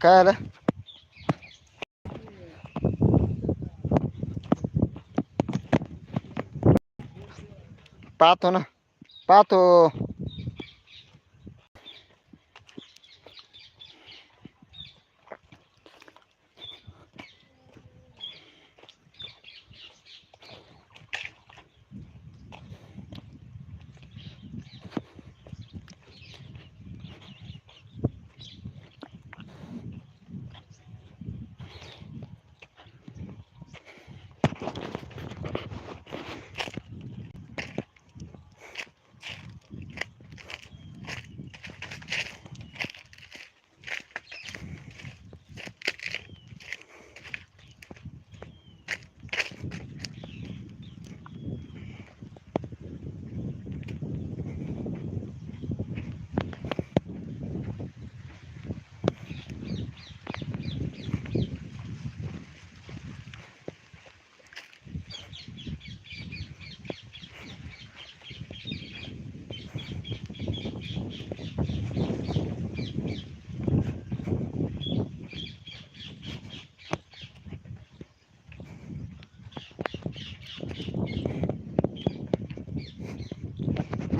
काय आलं? पाहतो ना पाहतो.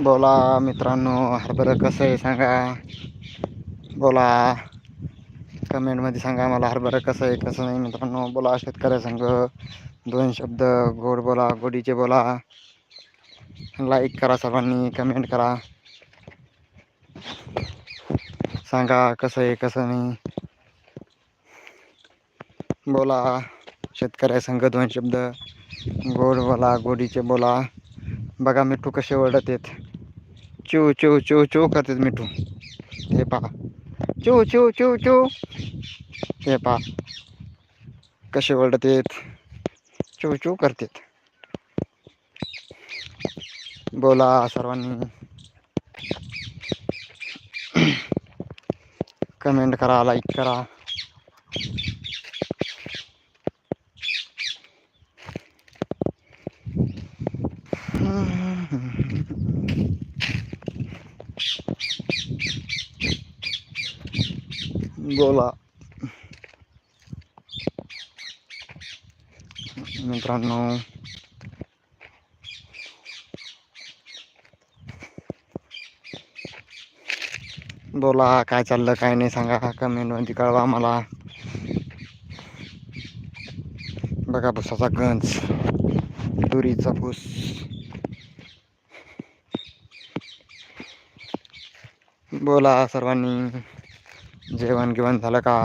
बोला मित्रांनो हरभरा कसं आहे सांगा. बोला. कमेंटमध्ये सांगा मला हरभरा कसं आहे कसं नाही मित्रांनो. बोला शेतकऱ्या सांग दोन शब्द गोड बोला गोडीचे बोला. लाईक करा सर्वांनी कमेंट करा. सांगा कसं आहे कसं नाही. बोला. शेतकऱ्या संघ दोन शब्द. गोड बोला गोडीचे बोला. बघा मिठू कसे ओरडत आहेत. चिव चिव चिव चिव करतात मिठू। हे पहा चिव चिव चिव चिव हे पहा कसे ओरडत आहेत चिव चिव करतात बोला सर्वांनी। कमेंट करा लाईक करा। बोला. मित्रांनो. बोला काय चाललं काय नाही सांगा कमेंटमध्ये कळवा मला. बघा भुसाचा गंज. तुरीचा भूस बोला सर्वांनी. जेवण गिवण झालं का?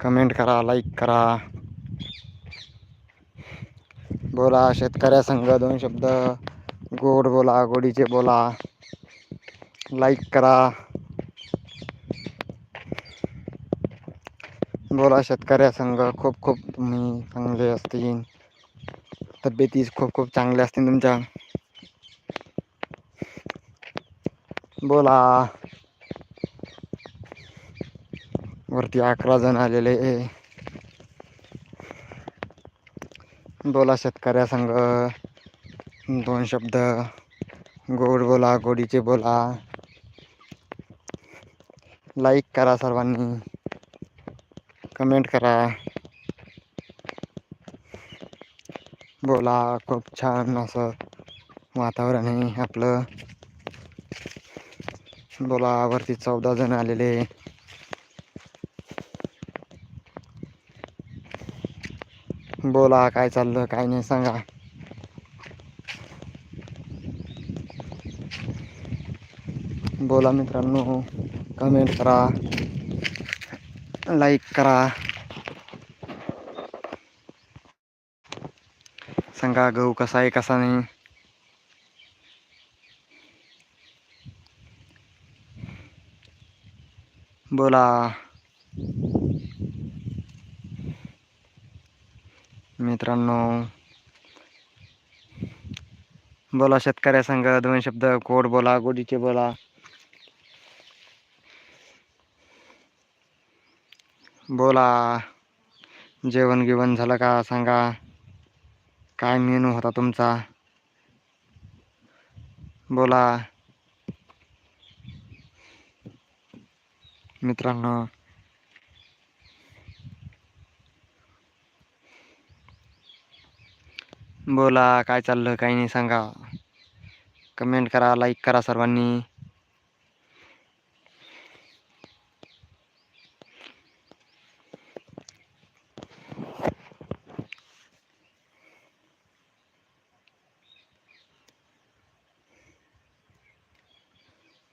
कमेंट करा लाईक करा. बोला शेतकऱ्या संघ दोन शब्द. गोड बोला, गोडीचे बोला. लाईक करा. बोला शेतकऱ्या संघ खूप खूप तुम्ही चांगले असतील. तब्येती खूप खूप चांगल्या असतील तुमच्या. बोला. वरती अकरा जण आलेले. बोला शेतकऱ्या संघ दोन शब्द. गोड बोला गोडीचे बोला. लाईक करा सर्वांनी. कमेंट करा. बोला खूप छान असं वातावरण आहे आपलं. बोला वरती चौदा जण आलेले. बोला काय चाललं काय नाही सांगा. बोला मित्रांनो कमेंट करा. लाईक करा. सांगा गहू कसा आहे कसा नाही. बोला. मित्रांनो बोला शेतकऱ्या संघ दोन शब्द कोड बोला गोडीचे बोला. बोला जेवण गिवण झालं का सांगा? काय मेनू होता तुमचा? बोला. मित्रांनो. बोला काय चाललं काही नाही सांगा. कमेंट करा लाईक करा सर्वांनी.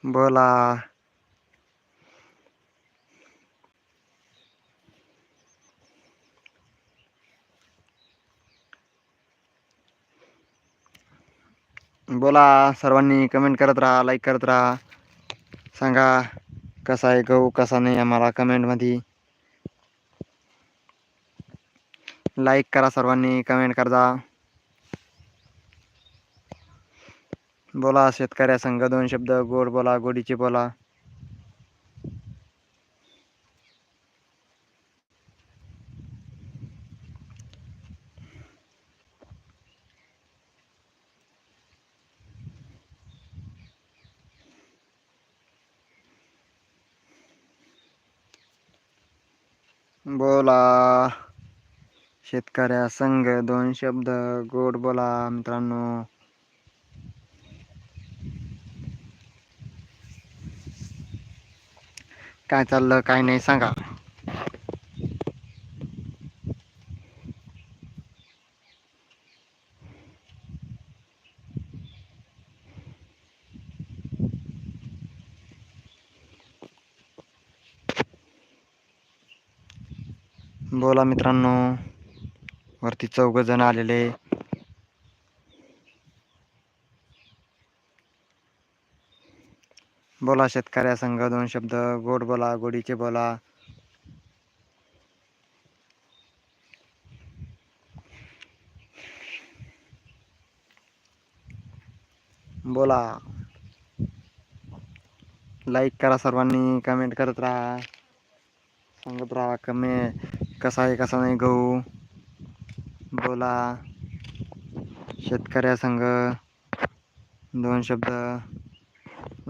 बोला. बोला सर्वांनी कमेंट करत राहा लाईक करत राहा. सांगा कसा आहे गहू कसा नाही आम्हाला कमेंटमध्ये लाईक करा सर्वांनी कमेंट करा बोला शेतकऱ्या संघ दोन शब्द गोड बोला गोडीचे बोला. बोला. शेतकऱ्या संघ दोन शब्द गोड बोला मित्रांनो. काय चाललं काय नाही सांगा. बोला मित्रांनो वरती चौघ जण आलेले. बोला शेतकऱ्या संघ दोन शब्द. गोड बोला गोडीचे बोला. बोला. लाईक करा सर्वांनी कमेंट करत राहा. सांगत राहा कमी कसा आहे कसा नाही गहू. बोला. शेतकऱ्या संघ दोन शब्द.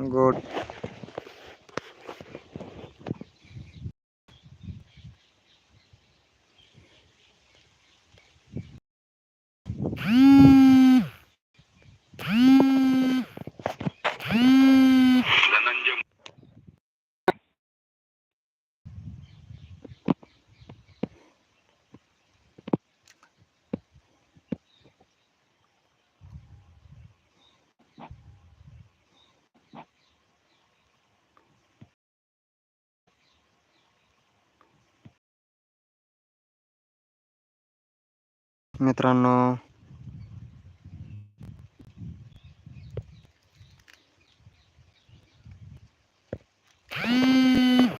गोड मित्रांनो